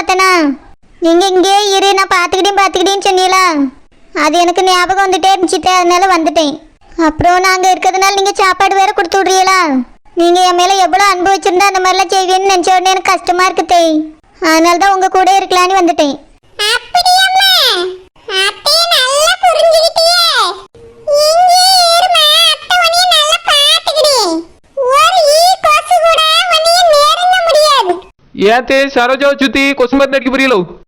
பார்த்தனா? நீங்க இங்கே இரு நான் பார்த்துக்கிட்டேன் பார்த்துக்கிட்டேன்னு சொன்னீங்களா அது எனக்கு ஞாபகம் வந்துட்டே இருந்துச்சுட்டு அதனால வந்துட்டேன். அப்புறம் நாங்கள் இருக்கிறதுனால நீங்கள் சாப்பாடு வேற கொடுத்து விட்றீங்களா? நீங்கள் என் மேலே எவ்வளோ அனுபவிச்சிருந்தா அந்த மாதிரிலாம் செய்வீன்னு நினச்ச உடனே எனக்கு கஷ்டமாக இருக்குதே. அதனால தான் உங்கள் கூட இருக்கலான்னு வந்துட்டேன் या ते सारोजाव च्युती कोसंबत नटकी पुरी लावू.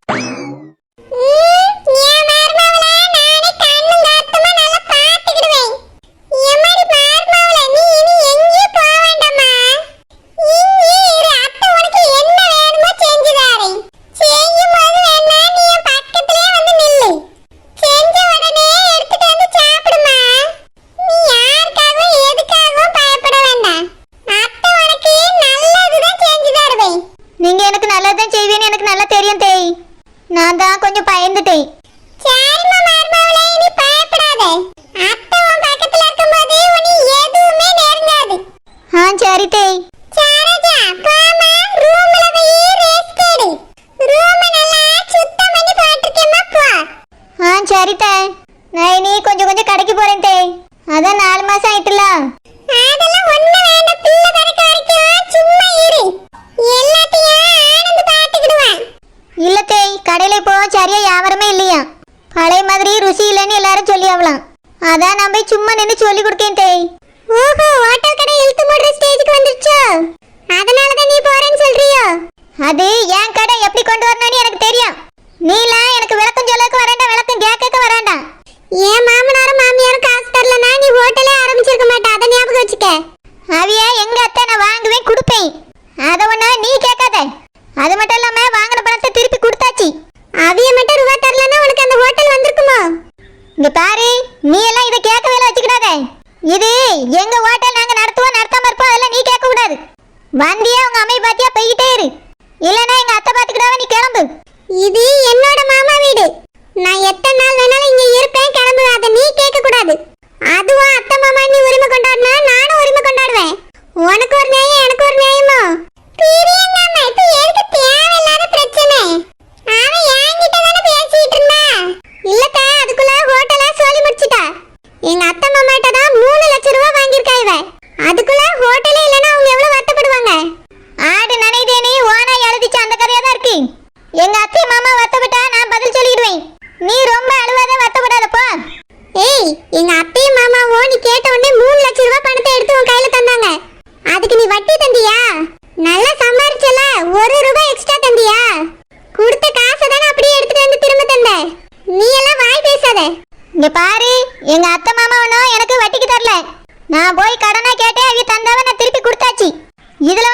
ఇదిలో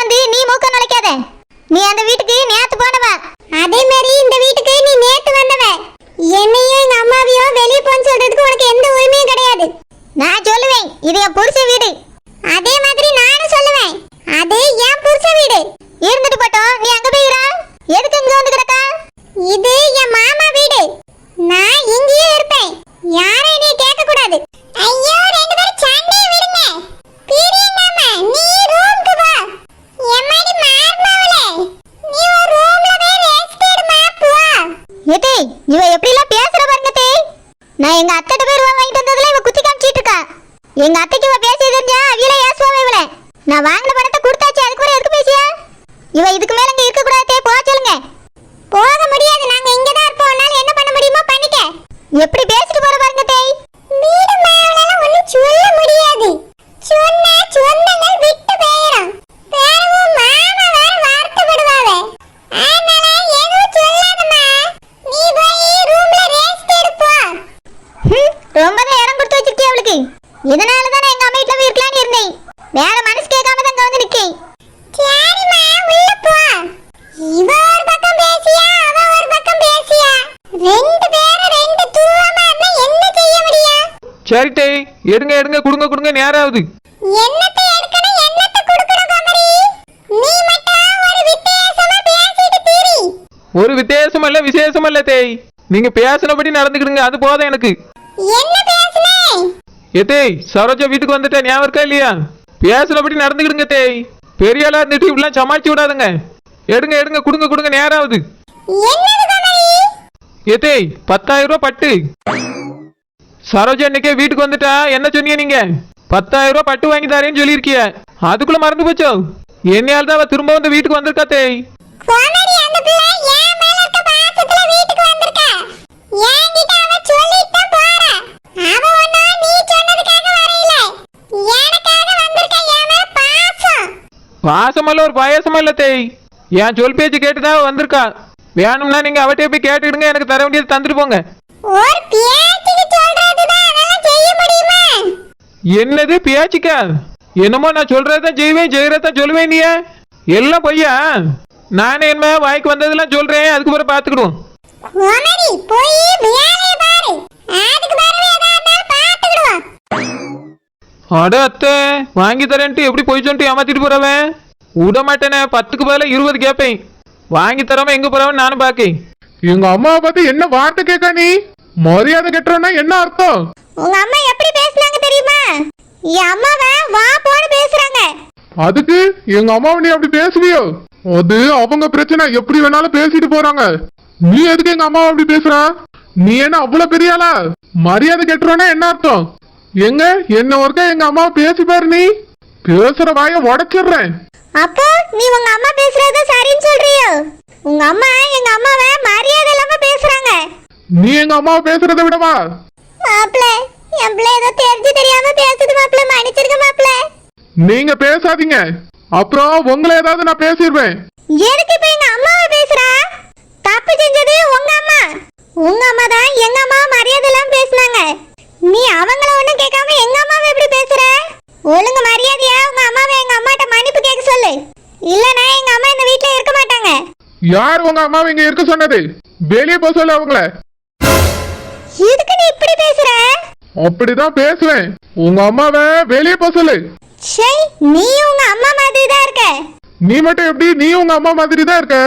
எங்க அத்தைக்கு இவ பேசி தெரிஞ்சா அவியில ஏசுவா இவள. நான் வாங்கின பணத்தை கொடுத்தாச்சு அதுக்கு கூட எதுக்கு பேசியா? இவ இதுக்கு மேல இங்க இருக்க கூடாதே போக சொல்லுங்க. போக முடியாது நாங்க இங்கதான் இருப்போம். என்ன பண்ண முடியுமோ பண்ணிக்க. எப்படி பேச சரிட்டே எடுங்க எடுங்க கொடுங்க கொடுங்க நேரம் ஆகுது ஒரு வித்தியாசம் இல்ல விசேஷம் இல்ல தேய். நீங்க பேசினபடி நடந்துக்கிடுங்க அது போதும் எனக்கு. ஏ தேய் சரோஜா வீட்டுக்கு வந்துட்டேன் ஞாபகம் இருக்கா இல்லையா? பேசினபடி நடந்துக்கிடுங்க தேய். பெரிய ஆளா இருந்துட்டு இப்படிலாம் சமாளிச்சு விடாதுங்க. எடுங்க எடுங்க குடுங்க குடுங்க நேரம் ஆகுது ஏ பத்தாயிரம் ரூபாய் பட்டு. சரோஜா இன்னைக்கே வீட்டுக்கு வந்துட்டா? என்ன சொன்னீங்க நீங்க? பத்தாயிரம் ரூபாய் பட்டு வாங்கி தரேன்னு சொல்லியிருக்கிய. அதுக்குள்ள மறந்து போச்சோ? என்னையால் தான் அவ திரும்ப வந்து வீட்டுக்கு வந்திருக்கா தேய். பாசமல்ல ஒரு பாயாசமா இல்ல தேய். என் சொல் பேச்சு கேட்டுதான் வந்திருக்கா. வேணும்னா நீங்க அவட்டே போய் கேட்டுக்கிடுங்க எனக்கு தர வேண்டியது தந்துட்டு போங்க. என்னது பேச்சுக்கா என்னமோ நான் சொல்றதான் செய்வேன் செய்யறதான் சொல்லுவேன் நீ எல்லாம் பொய்யா? நானே என்ன வாய்க்கு வந்ததெல்லாம் சொல்றேன் அதுக்கு பிறகு பாத்துக்கிடுவோம் அட அத்தை வாங்கி தரேன்ட்டு எப்படி போய் சொல்லிட்டு ஏமாத்திட்டு போறவன்? விட மாட்டேனே பத்துக்கு பதிலா இருபது கேட்பேன் வாங்கி தராம எங்க போறவன் நானும் பாக்கேன் எங்க அம்மாவை பார்த்து என்ன வார்த்தை கேட்க நீ? மரியாதை கெட்டுறோன்னா என்ன அர்த்தம்? உங்க அம்மா எப்படி பேசுனாங்க அம்மாவை வா போன்னு பேசுறாங்க. அதுக்கு எங்க அம்மாவை நீ அப்படி பேசுவியோ? அது அவங்க பிரச்சனை எப்படி வேணாலும் பேசிட்டு போறாங்க. நீ எதுக்கு எங்க அம்மாவை அப்படி பேசுற? நீ என்ன அவ்வளவு பெரிய ஆளா? மரியாதை கெட்டுறோன்னா என்ன அர்த்தம்? எங்க? என்ன ஒருக்கா எங்க அம்மாவை பேசி பாரு நீ. பேசுற வாய உடைச்சிடுறேன். அப்போ நீ உங்க அம்மா பேசுறது சரின்னு சொல்றியோ? உங்க அம்மா எங்க அம்மாவை மரியாதை இல்லாம பேசுறாங்க. நீ எங்க அம்மாவை பேசுறதை விடவா? மாப்பிள்ள என் பிள்ளை ஏதோ தெரிஞ்சு தெரியாம பேசுது மாப்பிள்ள மன்னிச்சிருக்க மாப்பிள்ள. நீங்க பேசாதீங்க. அப்புறம் உங்களை ஏதாவது நான் பேசிடுவேன். எதுக்கு இப்ப எங்க அம்மாவை பேசுறா? தப்பு செஞ்சது உங்க அம்மா. உங்க அம்மா தான் எங்க அம்மா மரியாதை இல்லாம பேசுனாங்க. நீ அவங்கள ஒண்ணும் கேட்காம எங்க அம்மாவை எப்படி பேசுற? ஒழுங்கு மரியாதையா உங்க அம்மாவை எங்க அம்மாட்ட மன்னிப்பு கேட்க சொல்லு. இல்லனா எங்க அம்மா இந்த வீட்ல இருக்க மாட்டாங்க. யார் உங்க அம்மாவை இங்க இருக்க சொன்னது? வெளியே போக சொல்ல அவங்கள. இதுக்கு நீ இப்படி பேசுற? அப்படிதான் பேசுவேன். உங்க அம்மாவை வெளியே போக சொல்லு. ஷை நீ உங்க அம்மா மாதிரி தான் இருக்க. நீ மட்டும் எப்படி நீ உங்க அம்மா மாதிரி தான் இருக்க?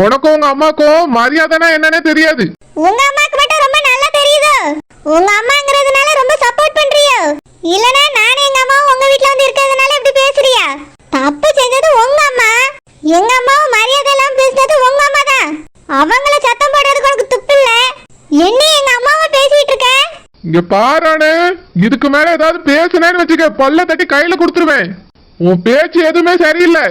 உனக்கும் உங்க அம்மாக்கும் மரியாதைனா என்னன்னே தெரியாது. உங்க அம்மாக்கு மட்டும் ரொம்ப நல்லா தெரியுதோ? உங்க அம்மாங்கிறதுனால ரொம்ப சப்போர்ட் பண்றியோ? இல்லனா நானும் எங்க அம்மாவும் உங்க வீட்ல வந்து இருக்கிறதுனால இப்படி பேசுறியா தப்பு செஞ்சது உங்க அம்மா எங்க அம்மாவும் மரியாதை இல்லாம பேசுனது உங்க அம்மா தான் அவங்கள சத்தம் போடுறதுக்கு உனக்கு துப்பு இல்ல என்ன எங்க அம்மாவை பேசிட்டு இருக்க இங்க பாரானு இதுக்கு மேல ஏதாவது பேசுனேன்னு வச்சுக்க பல்ல தட்டி கையில கொடுத்துருவேன். உன் பேச்சு எதுவுமே சரியில்லை.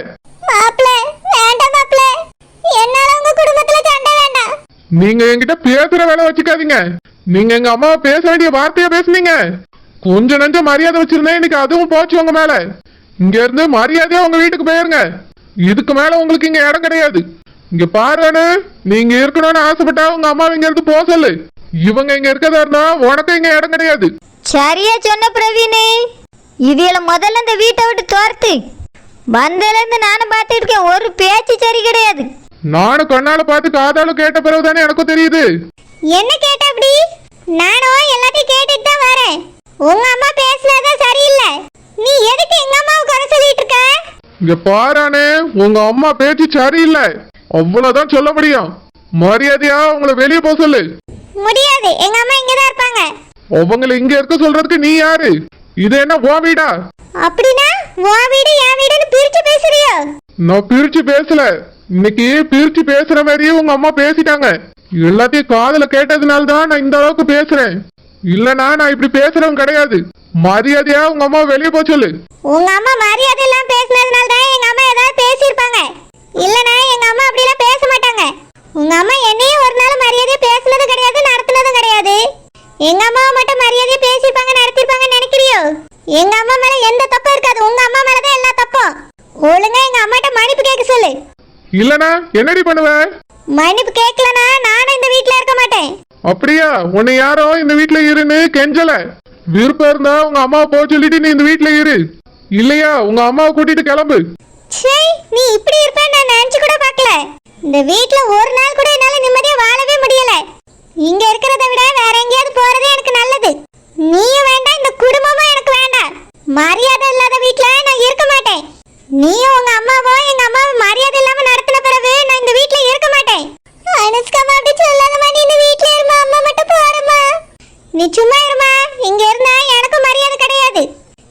நீங்க என்கிட்ட பேசுற வேலை வச்சுக்காதீங்க. நீங்க எங்க அம்மாவை பேச வேண்டிய வார்த்தையா பேசுனீங்க. கொஞ்ச நஞ்ச மரியாதை வச்சிருந்தேன். இன்னைக்கு அதுவும் போச்சு உங்க மேல. இங்க இருந்து மரியாதையா உங்க வீட்டுக்கு போயிருங்க. இதுக்கு மேல உங்களுக்கு இங்க இடம் கிடையாது. இங்க பாருன்னு நீங்க இருக்கணும்னு ஆசைப்பட்டா உங்க அம்மாவை இங்க இருந்து போக சொல்லு. இவங்க இங்க இருக்கதா இருந்தா உனக்கும் இங்க இடம் கிடையாது. சரியா சொன்ன பிரவீனு. இவியல முதல்ல இந்த வீட்டை விட்டு துரத்து. வந்ததுலேருந்து நானும் பார்த்துட்டு இருக்கேன் ஒரு பேச்சு சரி கிடையாது. நானும் கண்ணால பார்த்து காதால கேட்ட பிறகுதானே எனக்கும் தெரியுது. என்ன கேட்ட அப்படி? நானும் எல்லாத்தையும் கேட்டுட்டு தான் வரேன். உங்க அம்மா பேசுனதான் சரியில்லை. நீ எதுக்கு எங்க அம்மாவை குறை சொல்லிட்டு இருக்க? இங்க பாரானே உங்க அம்மா பேச்சு சரியில்லை. அவ்வளவுதான் சொல்ல முடியும். மரியாதையா உங்களை வெளியே போக சொல்லு. முடியாது. எங்க அம்மா இங்க தான் இருப்பாங்க. அவங்களை இங்க இருக்க சொல்றதுக்கு நீ யாரு? இது என்ன உன் வீடா? அப்படின்னா உன் வீடு என் வீடுன்னு பிரிச்சு பேசுறியோ? நான் பிரிச்சு பேசல. இன்னைக்கு பிரிச்சு பேசுற மாதிரியே உங்க அம்மா பேசிட்டாங்க. எல்லாத்தையும் காதுல கேட்டதுனால தான் நான் இந்த அளவுக்கு பேசுறேன். இல்லனா நான் இப்படி பேசுறவன் கிடையாது. மரியாதையா உங்க அம்மா வெளியே போக சொல்லு. உங்க அம்மா மரியாதை எல்லாம் பேசுனதுனால தான் எங்க அம்மா ஏதாவது பேசியிருப்பாங்க. இல்லனா எங்க அம்மா அப்படிலாம் பேச மாட்டாங்க. உங்க அம்மா என்னையும் ஒரு நாள் மரியாதையா பேசுனது கிடையாது. நடத்துனதும் கிடையாது. எங்க அம்மாவை மட்டும் மரியாதையா பேசியிருப்பாங்க நடத்திருப்பாங்கன்னு நினைக்கிறியோ? எங்க அம்மா மேல எந்த தப்பும் இருக்காது. உங்க அம்மா மேல தான் எல்லா தப்பும். ஒழுங்கா எங்க அம்மாட்ட மன்னிப்பு கேட்க சொல்லு. இல்லனா என்னடி பண்ணுவ? மன்னிப்பு கேட்கலனா நானும் இந்த வீட்ல இருக்க மாட்டேன். அப்படியா? உன்னை யாரோ இந்த வீட்ல இருன்னு கெஞ்சல. விருப்பம் இருந்தா உங்க அம்மாவை போக சொல்லிட்டு நீ இந்த வீட்ல இரு. இல்லையா? உங்க அம்மாவை கூட்டிட்டு கிளம்பு. நீ இப்படி இருப்பேன்னு நான் நினைச்சு கூட பார்க்கல. இந்த வீட்ல ஒரு நாள் கூட என்னால நிம்மதியா வாழவே முடியல இங்க இருக்கிறத விட வேற எங்கேயாவது போறதே எனக்கு நல்லது நீயும் வேண்டாம் இந்த குடும்பமும் எனக்கு வேண்டாம் மரியாதை இல்லாத வீட்ல நான் இருக்க மாட்டேன் நீயும் உங்க அம்மாவும் எங்க அம்மாவை மரியாதை இல்லாம நடத்தின பிறகு நான் இந்த வீட்ல இருக்க மாட்டேன் அனுஷ்கா அப்படி சொல்லாதமா நீ இந்த வீட்ல இருமா அம்மா மட்டும் போறமா நீ சும்மா இருமா. இங்க இருந்தா எனக்கும் மரியாதை கிடையாது.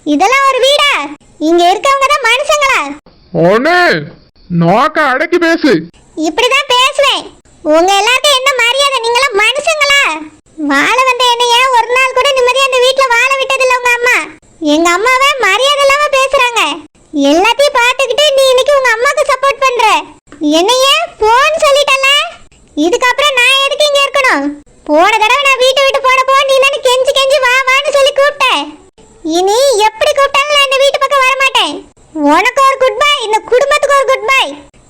இதெல்லாம் ஒரு வீடா? இங்க இருக்கவங்க தான் மனுஷங்களா? ஒண்ணு நோக்க அடக்கி பேசு. இப்படிதான் பேசுவேன். உங்க எல்லாருக்கும் என்ன மரியாதை? நீங்களாம் மனுஷங்களா? வாழ வந்த என்னைய ஒரு நாள் கூட நிம்மதியா இந்த வீட்ல வாழ விட்டதில்ல உங்க அம்மா? எங்க அம்மாவை மரியாதை இல்லாம பேசுறாங்க. எல்லாத்தையும் பார்த்துக்கிட்டு நீ இன்னைக்கு உங்க அம்மாக்கு சப்போர்ட் பண்ற. என்னைய போன் சொல்லிட்டல இதுக்கப்புறம் நான் எதுக்கு இங்க இருக்கணும் போன தடவை நான் வீட்டை விட்டு போனப்போ நீ தானே கெஞ்சி கெஞ்சி வா வான்னு சொல்லி கூப்பிட்டேன் இனி எப்படி கூப்பிட்டாலும் நான் இந்த வீட்டு பக்கம் வர மாட்டேன் உனக்கு ஒரு குட் பை இந்த குடும்பத்துக்கு ஒரு குட் பை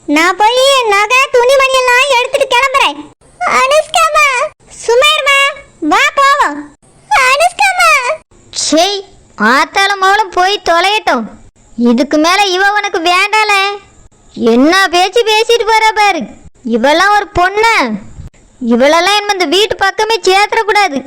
நான் போய் நகை துணிமணி எல்லாம் எடுத்துட்டு கிளம்புறேன் அனுஷ்காமா சுமேர்மா வா போவோம் அனுஷ்காமா ஷேய் ஆத்தாலும் மவளும் போய் தொலையட்டும். இதுக்கு மேல இவ உனக்கு வேண்டால. என்ன பேச்சு பேசிட்டு போற பாரு. இவெல்லாம் ஒரு பொண்ணு. இவளெல்லாம் என்ன இந்த வீட்டு பக்கமே சேர்த்துடக்கூடாது.